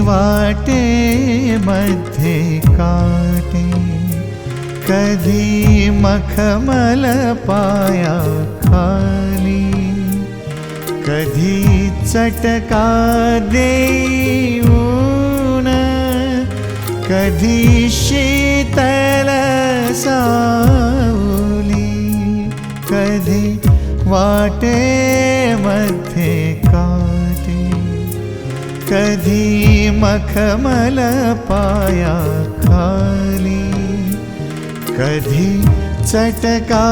वाटे मध्ये काटे। कधी मखमल पाया खाली। कधी चटका देऊन कधी शीतल सावली कधी वाटे कधी मखमल पाया खाली कधी चटका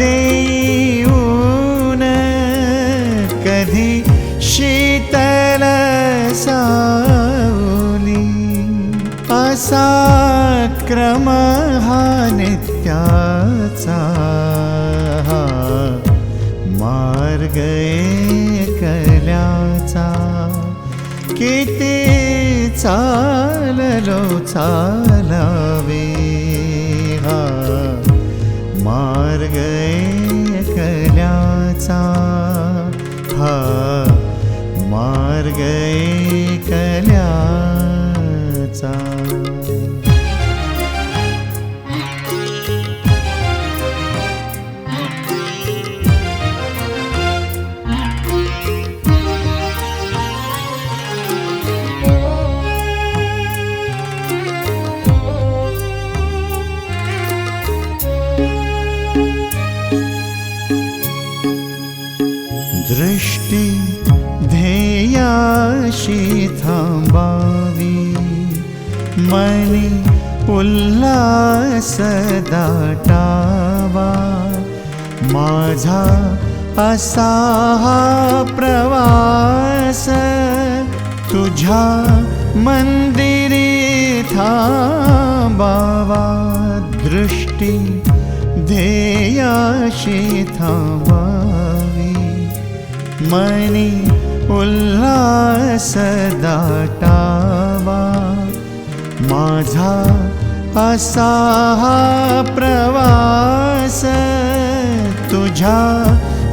देऊन कधी शीतल सावली असा क्रम हा नित्याचा मार्ग कल्याचा किती चाललो चालावे हा. मार्ग कल्याचा हा. मार्ग कल्याचा दृष्टी ध्येयाशी थांबावी. मनी उल्हास दाटावा. माझा असा हा प्रवास मंदिरी थांबावा. दृष्टी ध्येयाशी थांबावी मनी उल्हास दाटावा माझा असा हा प्रवास तुझ्या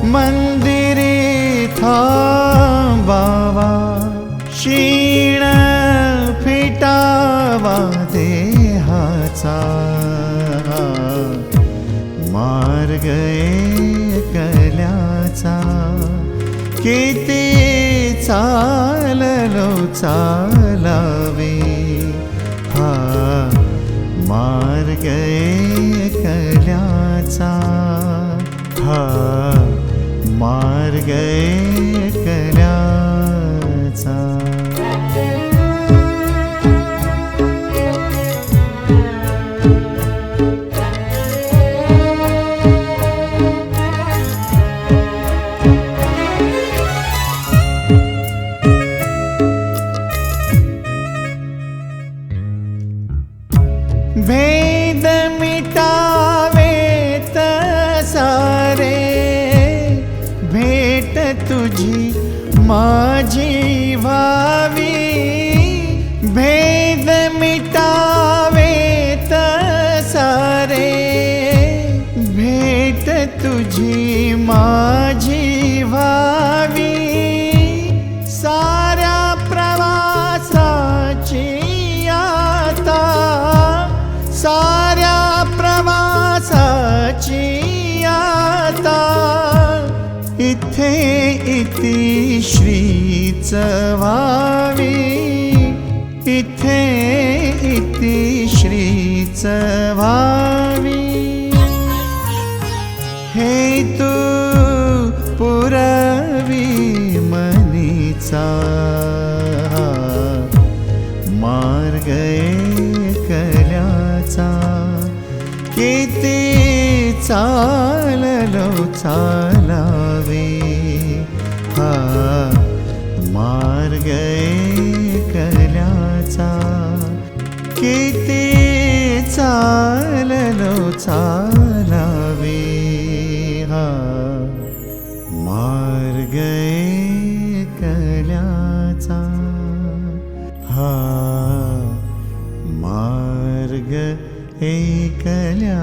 मंदिरी थांबावा. क्षीण फिटावा देहाचा. मार्ग कल्याचा किती चाललो चालावे। हा मार्ग कल्याचा हा मार्ग माझी व्हावी भेद मिटावे सारे भेट तुझी माझी व्हावी साऱ्या प्रवासाची आता साऱ्या प्रवासाची आता इथे इति श्रीच व्हावी इथे इति श्रीच व्हावी हेतू पुरवी मनीचा मार्ग कल्याचा किती चाललो चालावे. हा मार्ग कल्याचा किती चाललो चालावे हा मार्ग कल्याचा हा मार्ग एकल्याचा